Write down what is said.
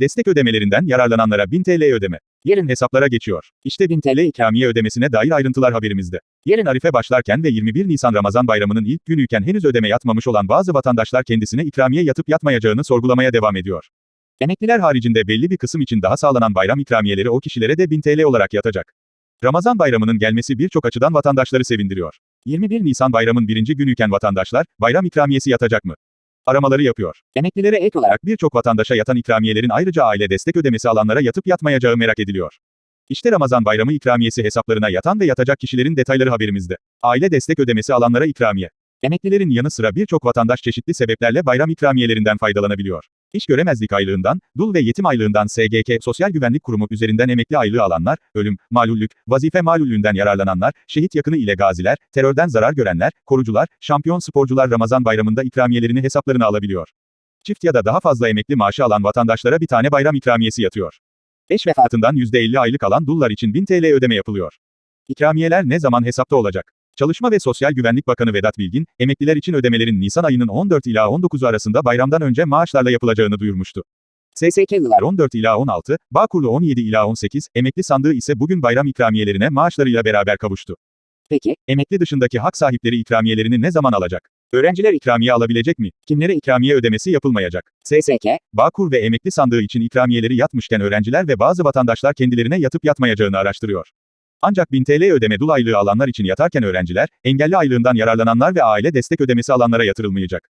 Destek ödemelerinden yararlananlara 1000 TL ödeme. Yarın hesaplara geçiyor. İşte 1000 TL ikramiye ödemesine dair ayrıntılar haberimizde. Yarın Arife başlarken ve 21 Nisan Ramazan bayramının ilk günüyken henüz ödeme yatmamış olan bazı vatandaşlar kendisine ikramiye yatıp yatmayacağını sorgulamaya devam ediyor. Emekliler haricinde belli bir kısım için daha sağlanan bayram ikramiyeleri o kişilere de 1000 TL olarak yatacak. Ramazan bayramının gelmesi birçok açıdan vatandaşları sevindiriyor. 21 Nisan bayramın birinci günüyken vatandaşlar, bayram ikramiyesi yatacak mı? Aramaları yapıyor. Emeklilere ek olarak birçok vatandaşa yatan ikramiyelerin ayrıca aile destek ödemesi alanlara yatıp yatmayacağı merak ediliyor. İşte Ramazan bayramı ikramiyesi hesaplarına yatan ve yatacak kişilerin detayları haberimizde. Aile destek ödemesi alanlara ikramiye. Emeklilerin yanı sıra birçok vatandaş çeşitli sebeplerle bayram ikramiyelerinden faydalanabiliyor. İş göremezlik aylığından, dul ve yetim aylığından SGK Sosyal Güvenlik Kurumu üzerinden emekli aylığı alanlar, ölüm, malullük, vazife malullüğünden yararlananlar, şehit yakını ile gaziler, terörden zarar görenler, korucular, şampiyon sporcular Ramazan bayramında ikramiyelerini hesaplarına alabiliyor. Çift ya da daha fazla emekli maaşı alan vatandaşlara bir tane bayram ikramiyesi yatıyor. Eş vefatından %50 aylık alan dullar için 1000 TL ödeme yapılıyor. İkramiyeler ne zaman hesapta olacak? Çalışma ve Sosyal Güvenlik Bakanı Vedat Bilgin, emekliler için ödemelerin Nisan ayının 14 ila 19'u arasında bayramdan önce maaşlarla yapılacağını duyurmuştu. SSK'lılar 14 ila 16, Bağkurlu 17 ila 18, emekli sandığı ise bugün bayram ikramiyelerine maaşlarıyla beraber kavuştu. Peki, emekli dışındaki hak sahipleri ikramiyelerini ne zaman alacak? Öğrenciler ikramiye alabilecek mi? Kimlere ikramiye ödemesi yapılmayacak? SSK, Bağkur ve emekli sandığı için ikramiyeleri yatmışken öğrenciler ve bazı vatandaşlar kendilerine yatıp yatmayacağını araştırıyor. Ancak 1000 TL ödeme dul aylığı alanlar için yatarken öğrenciler, engelli aylığından yararlananlar ve aile destek ödemesi alanlara yatırılmayacak.